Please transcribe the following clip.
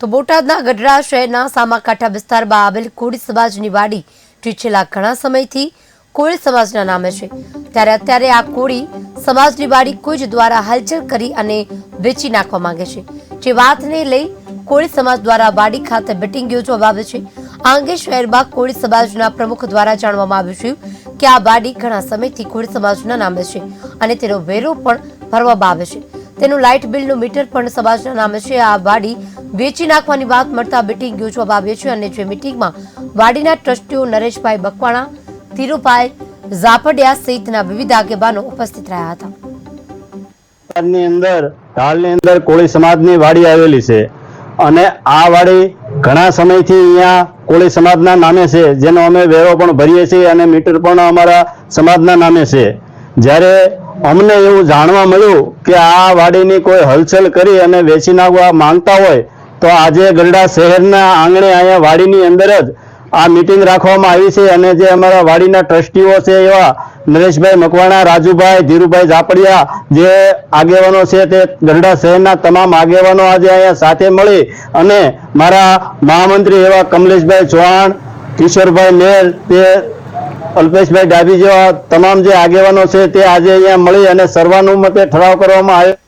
તો બોટાદના ગઢડા શહેરના સામાકાંઠા વિસ્તારમાં આવેલ કોળી સમાજની વાડી જે છેલ્લા ઘણા સમયથી કોળી સમાજના નામે છે. ત્યારે અત્યારે આ કોળી સમાજની વાડી કોઈ જ દ્વારા હલચલ કરી અને વેચી નાખવા માંગે છે. જે વાતને લઈ કોળી સમાજ દ્વારા વાડી ખાતે મિટિંગ યોજવામાં આવે છે. આ અંગે શહેરમાં કોળી સમાજના પ્રમુખ દ્વારા જાણવામાં આવ્યું છે કે આ વાડી ઘણા સમયથી કોળી સમાજના નામે છે અને તેનો વેરો પણ ભરવામાં આવે છે. તેનું લાઇટ બિલનું મીટર પણ સમાજના નામે છે. આ વાડી વેચી નાખવાની વાત મળતા મિટિંગ યોજવામાં આવી છે અને જે મિટિંગમાં વાડીના ટ્રસ્ટીઓ નરેશભાઈ બકવાણા, ધીરુભાઈ ઝાપડિયા સહિતના વિવિધ આગેવાનો ઉપસ્થિત રહ્યા હતા. ની અંદર ઢાલની અંદર કોળી સમાજની વાડી આવેલી છે અને આ વાડી ઘણા સમયથી અહીંયા કોળી સમાજના નામે છે. જેનો અમે વેરો પણ ભરીએ છીએ અને મીટર પણ અમારા સમાજના નામે છે. જ્યારે અમને એવું જાણવા મળ્યું કે આ વાડીની કોઈ હલચલ કરી અને વેચી નાખવા માંગતા હોય, તો આજે ગરડા શહેરના આંગણે અહીંયા વાડીની અંદર જ આ મીટિંગ રાખવામાં આવી છે અને જે અમારા વાડીના ટ્રસ્ટીઓ છે એવા નરેશભાઈ મકવાણા, રાજુભાઈ, ધીરુભાઈ ઝાપડિયા જે આગેવાનો છે તે ગરડા શહેરના તમામ આગેવાનો આજે અહીંયા સાથે મળી અને મારા મહામંત્રી એવા કમલેશભાઈ ચૌહાણ, કિશોરભાઈ મેર તે અલ્પેશભાઈ ડાભી જેવા તમામ જે આગેવાનો છે તે આજે અહીંયા મળી અને સર્વાનુમતે ઠરાવ કરવામાં આવ્યો.